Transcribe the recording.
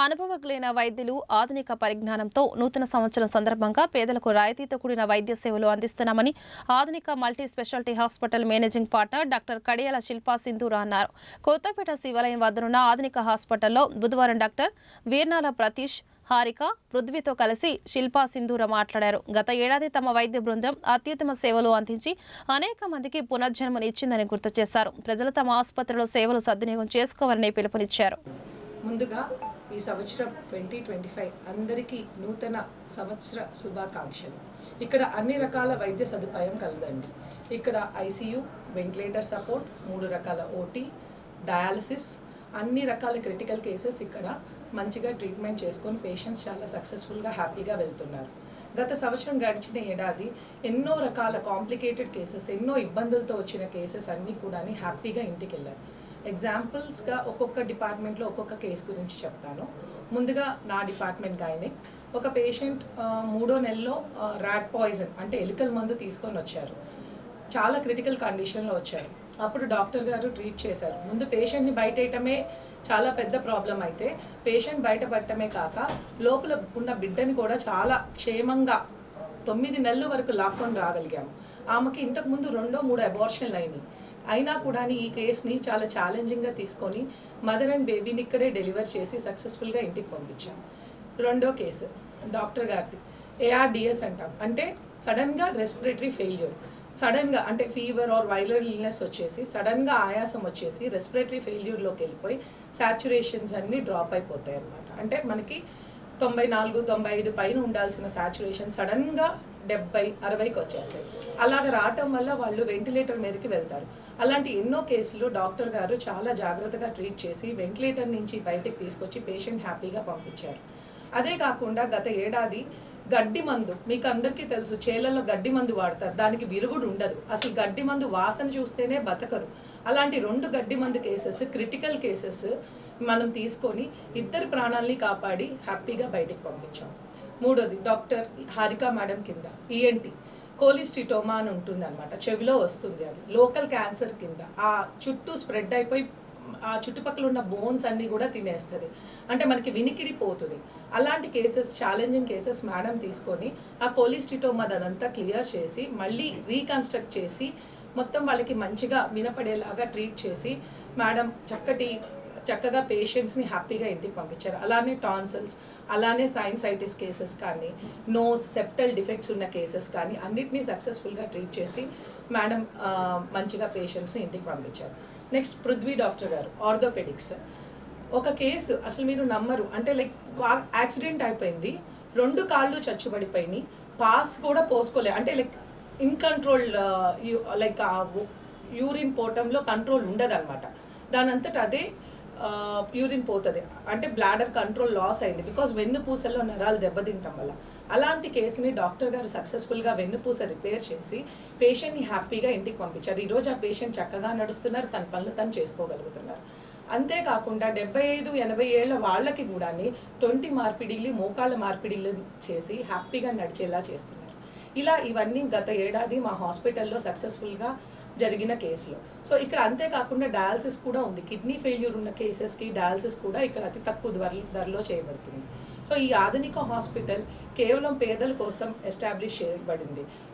అనుభవజ్ఞులైన వైద్యులు ఆధునిక పరిజ్ఞానంతో నూతన సంవత్సరం సందర్భంగా పేదలకు రాయితీతో కూడిన వైద్య సేవలు అందిస్తున్నామని ఆధునిక multi speciality hospital managing partner doctor Kadiyala Shilpa Sindhura అన్నారు. కొత్తపేట శివాలయం వద్దనున్న ఆధునిక హాస్పిటల్లో బుధవారం డాక్టర్ వీర్నాల ప్రతీష్ హారిక పృథ్వీతో కలిసి శిల్పా సింధూర మాట్లాడారు. గత ఏడాది తమ వైద్య బృందం అత్యుత్తమ సేవలు అందించి అనేక మందికి పునర్జన్మనిచ్చిందని గుర్తు చేశారు. ప్రజలు తమ ఆసుపత్రిలో సేవలు సద్వినియోగం చేసుకోవాలని పిలుపునిచ్చారు. ముందుగా ఈ సంవత్సరం ట్వంటీ ట్వంటీ ఫైవ్ అందరికీ నూతన సంవత్సర శుభాకాంక్షలు. ఇక్కడ అన్ని రకాల వైద్య సదుపాయం కలదండి. ఇక్కడ ఐసీయూ వెంటిలేటర్ సపోర్ట్ మూడు రకాల ఓటీ డయాలసిస్ అన్ని రకాల క్రిటికల్ కేసెస్ ఇక్కడ మంచిగా ట్రీట్మెంట్ చేసుకొని పేషెంట్స్ చాలా సక్సెస్ఫుల్గా హ్యాపీగా వెళ్తున్నారు. గత సంవత్సరం గడిచిన ఏడాది ఎన్నో రకాల కాంప్లికేటెడ్ కేసెస్ ఎన్నో ఇబ్బందులతో వచ్చిన కేసెస్ అన్నీ కూడా హ్యాపీగా ఇంటికి వెళ్ళారు ఎగ్జాంపుల్స్గా ఒక్కొక్క డిపార్ట్మెంట్లో ఒక్కొక్క కేసు గురించి చెప్తాను. ముందుగా నా డిపార్ట్మెంట్ గైనిక్. ఒక పేషెంట్ మూడో నెలలో ర్యాట్ పాయిజన్ అంటే ఎలుకల మందు తీసుకొని వచ్చారు. చాలా క్రిటికల్ కండిషన్లో వచ్చారు. అప్పుడు డాక్టర్ గారు ట్రీట్ చేశారు. ముందు పేషెంట్ని బయటేయటమే చాలా పెద్ద ప్రాబ్లం అయితే పేషెంట్ బయటపడటమే కాక లోపల ఉన్న బిడ్డని కూడా చాలా క్షేమంగా తొమ్మిది నెలల వరకు లాక్కొని రాగలిగాము. ఆమెకి ఇంతకుముందు రెండో మూడు అబార్షన్లు అయినాయి. అయినా కూడా ఈ కేస్ని చాలా ఛాలెంజింగ్గా తీసుకొని మదర్ అండ్ బేబీని ఇక్కడే డెలివర్ చేసి సక్సెస్ఫుల్గా ఇంటికి పంపించాం. రెండో కేసు డాక్టర్ గారిది. ఏఆర్డిఎస్ అంటాం. అంటే సడన్గా రెస్పిరేటరీ ఫెయిల్యూర్ సడన్గా అంటే ఫీవర్ ఆర్ వైరల్ ఇల్నెస్ వచ్చేసి సడన్గా ఆయాసం వచ్చేసి రెస్పిరేటరీ ఫెయిల్యూర్లోకి వెళ్ళిపోయి సాచురేషన్స్ అన్నీ డ్రాప్ అయిపోతాయి అన్నమాట అంటే మనకి తొంభై నాలుగు తొంభై ఐదు పైన ఉండాల్సిన సాచురేషన్ సడన్గా డెబ్బై అరవైకి వచ్చేస్తాయి. అలాగ రావటం వల్ల వాళ్ళు వెంటిలేటర్ మీదకి వెళ్తారు. అలాంటి ఎన్నో కేసులు డాక్టర్ గారు చాలా జాగ్రత్తగా ట్రీట్ చేసి వెంటిలేటర్ నుంచి బయటకు తీసుకొచ్చి పేషెంట్ హ్యాపీగా పంపించారు. అదే కాకుండా గత ఏడాది గడ్డి మందు మీకు అందరికీ తెలుసు చేలల్లో గడ్డి మందు వాడతారు. దానికి విరుగుడు ఉండదు. అసలు గడ్డి మందు వాసన చూస్తేనే బతకరు. అలాంటి రెండు గడ్డి మందు కేసెస్ క్రిటికల్ కేసెస్ మనం తీసుకొని ఇద్దరు ప్రాణాలని కాపాడి హ్యాపీగా బయటికి పంపించాం. మూడోది డాక్టర్ హారిక మేడం కింద ఈఎన్టీ కోలిస్టిటోమా అని ఉంటుంది అనమాట చెవిలో వస్తుంది అది. లోకల్ క్యాన్సర్ కింద. ఆ చుట్టూ స్ప్రెడ్ అయిపోయి ఆ చుట్టుపక్కల ఉన్న బోన్స్ అన్నీ కూడా తినేస్తుంది. అంటే మనకి వినికిడి పోతుంది. అలాంటి కేసెస్ ఛాలెంజింగ్ కేసెస్ మేడం తీసుకొని ఆ కోలిస్టిటోమా అదంతా క్లియర్ చేసి మళ్ళీ రీకన్స్ట్రక్ట్ చేసి మొత్తం వాళ్ళకి మంచిగా వినపడేలాగా ట్రీట్ చేసి మేడం చక్కటి చక్కగా పేషెంట్స్ని హ్యాపీగా ఇంటికి పంపించారు. అలానే టాన్సల్స్ అలానే సైన్సైటిస్ కేసెస్ కానీ నోస్ సెప్టల్ డిఫెక్ట్స్ ఉన్న కేసెస్ కానీ అన్నిటినీ సక్సెస్ఫుల్గా ట్రీట్ చేసి మేడం మంచిగా పేషెంట్స్ని ఇంటికి పంపించారు. Next Prithvi doctor garu orthopaedics ఒక కేసు అసలు మీరు నమ్మరు. అంటే లైక్ యాక్సిడెంట్ అయిపోయింది. రెండు కాళ్ళు చచ్చుబడిపోయినాయి. పాస్ కూడా పోసుకోలే. అంటే like in control like urine పోవటంలో control ఉండదన్నమాట. దానంతట అదే యూరిన్ పోతుంది. అంటే బ్లాడర్ కంట్రోల్ లాస్ అయింది. బికాజ్ వెన్నుపూసల్లో నరాలు దెబ్బతింటం వల్ల. అలాంటి కేసుని డాక్టర్ గారు సక్సెస్ఫుల్గా వెన్నుపూస రిపేర్ చేసి పేషెంట్ని హ్యాపీగా ఇంటికి పంపించారు. ఈరోజు ఆ పేషెంట్ చక్కగా నడుస్తున్నారు. తన పనులు తను చేసుకోగలుగుతున్నారు. అంతేకాకుండా డెబ్బై ఐదు ఎనభై ఏళ్ళ వాళ్ళకి కూడా తొంటి మార్పిడిలు మోకాళ్ళ మార్పిడిలు చేసి హ్యాపీగా నడిచేలా చేస్తున్నారు. ఇలా ఇవన్నీ గత ఏడాది మా హాస్పిటల్లో సక్సెస్ఫుల్గా జరిగిన కేసులు. సో ఇక్కడ అంతేకాకుండా డయాలసిస్ కూడా ఉంది. కిడ్నీ ఫెయిల్యూర్ ఉన్న కేసెస్కి డయాలసిస్ కూడా ఇక్కడ అతి తక్కువ ధర ధరలో చేయబడుతుంది. సో ఈ ఆధునిక హాస్పిటల్ కేవలం పేదల కోసం ఎస్టాబ్లిష్ చేయబడింది.